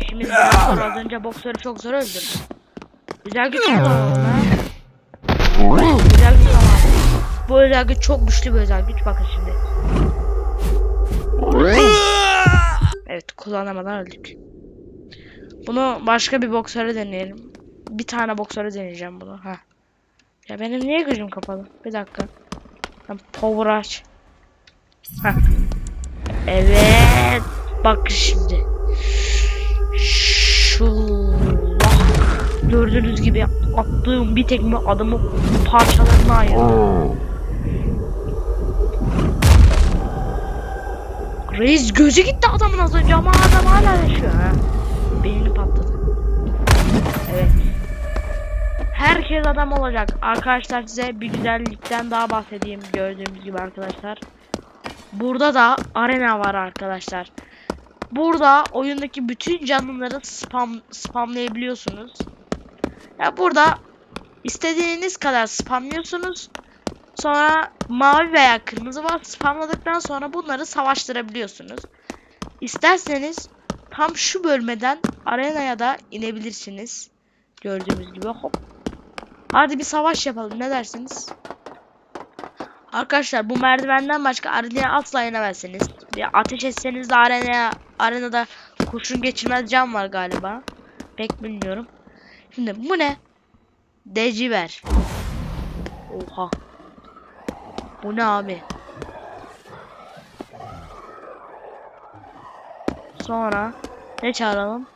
İşimiz biraz zor. Az önce boksörü çok zor öldürdüm. Güzel güç kullanalım. Güzel güç ama. Bu özel güç çok güçlü bir özel güç. Bakın şimdi. Evet kullanamadan öldük. Bunu başka bir boksöre deneyelim. Bir tane boksöre deneyeceğim bunu. Ha. Ya benim niye gözüm kapalı? Bir dakika. Ben power aç. Ha. Evet. Bak şimdi. Şullah. Gördüğünüz gibi attığım bir tekme adamı parçalarına ayırdı. Reis gözü gitti adamın az önce ama adam hala yaşıyor ha. Beyni patladı. Evet. Herkes adam olacak. Arkadaşlar size bir güzellikten daha bahsedeyim gördüğünüz gibi arkadaşlar. Burada da arena var arkadaşlar. Burada oyundaki bütün canlıları spam spamlayabiliyorsunuz. Ya burada istediğiniz kadar spamlıyorsunuz. Sonra mavi veya kırmızı var spamladıktan sonra bunları savaştırabiliyorsunuz. İsterseniz tam şu bölmeden arenaya da inebilirsiniz. Gördüğünüz gibi hop. Hadi bir savaş yapalım ne dersiniz? Arkadaşlar bu merdivenden başka arenaya asla inemezsiniz. Bir ateş etseniz de arenaya arenada kurşun geçirmez cam var galiba. Pek bilmiyorum. Şimdi bu ne? Deciver. Oha. Bu ne abi? Sonra ne çağıralım?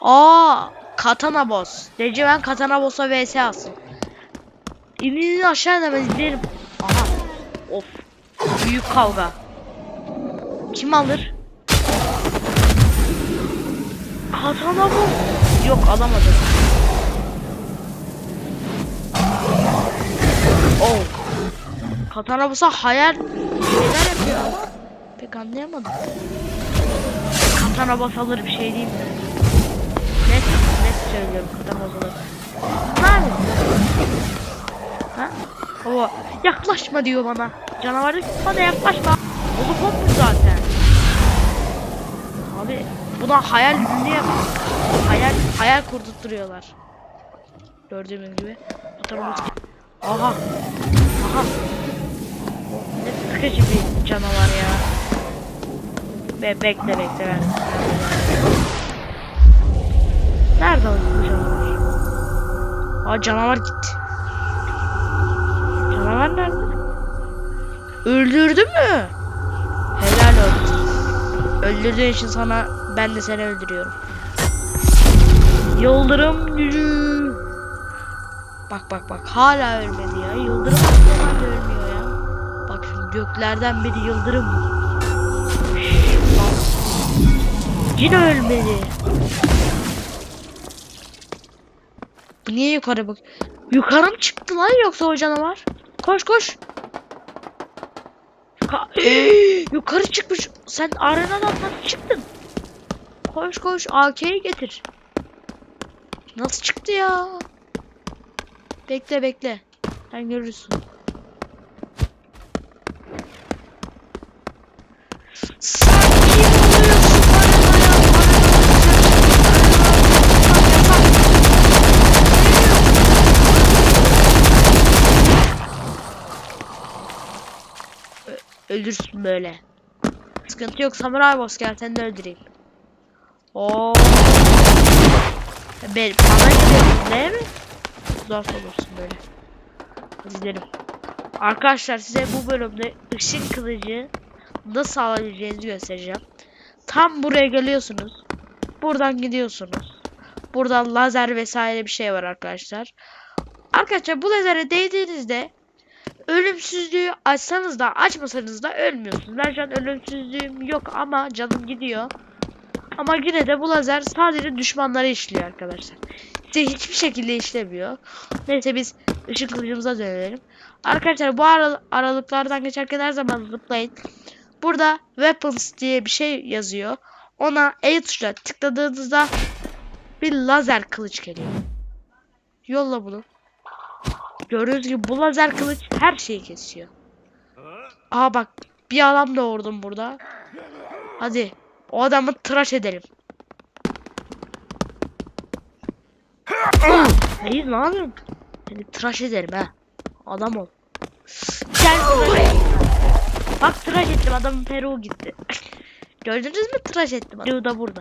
Aa, Katana Boss. Deciven Katana Boss'a vs alsın. İnin aşağı hemen izleyelim. Aha. Of. Büyük kavga. Kim alır? Katana Boss. Yok alamadım. Oh. Katana Boss'a hayal şeyler yapıyor ama pek anlayamadım. Katana Boss alır bir şey değil mi? Net, net söylüyorum Katana Boss alır. Ne yapıyorsun? Ha? Baba yaklaşma diyor bana. Canavar bana yaklaşma. Onu kopmuş zaten. Abi buna hayal ürünü yap. Hayal hayal kurdurtturuyorlar. Gördüğünüz gibi. Fotoğrafımız. Aha. Aha. Ne sıkıcı bir canavar ya. Be bekle bekle ben. Nerede o canavar? Aa canavar gitti. Nerede? Öldürdü mü? Helal olsun. Öldürdüğün için sana ben de seni öldürüyorum. Yıldırım gücü. Bak bak bak hala ölmedi ya. Yıldırım hala ölmüyor ya. Bak şimdi göklerden bir yıldırım. Bak. Yine ölmedi. Niye yukarı bak? Yukarı mı çıktı lan yoksa o canavar? Koş koş. Yuka- yukarı çıkmış. Sen arenadan nasıl çıktın? Koş koş AK'yi getir. Nasıl çıktı ya? Bekle bekle. Sen görürsün. Sen kim oluyorsun arenaya? Ö- Öldürsün böyle. Sıkıntı yok Samuray Boss gel öldüreyim. Oo. Ben bana gidiyorsun değil mi? Zor olursun böyle. Hadi gidelim. Arkadaşlar size bu bölümde ışık kılıcı nasıl alabileceğinizi göstereceğim. Tam buraya geliyorsunuz. Buradan gidiyorsunuz. Buradan lazer vesaire bir şey var arkadaşlar. Arkadaşlar bu lazere değdiğinizde ölümsüzlüğü açsanız da açmasanız da ölmüyorsunuz. Ben şu an ölümsüzlüğüm yok ama canım gidiyor. Ama yine de bu lazer sadece düşmanlara işliyor arkadaşlar. Size hiçbir şekilde işlemiyor. Neyse biz ışık kılıcımıza dönelim. Arkadaşlar bu aral- aralıklardan geçerken her zaman zıplayın. Burada weapons diye bir şey yazıyor. Ona E tuşuna tıkladığınızda bir lazer kılıç geliyor. Yolla bunu. Gördüğünüz gibi bu lazer kılıç her şeyi kesiyor. Aa bak bir adam doğurdum burada. Hadi O adamı tıraş edelim. Hayır ne yapıyorsun? Seni tıraş ederim ha. Adam ol. Gel. Bak tıraş ettim adamın peruğu gitti. Gördünüz mü tıraş ettim. Peruğu da burada.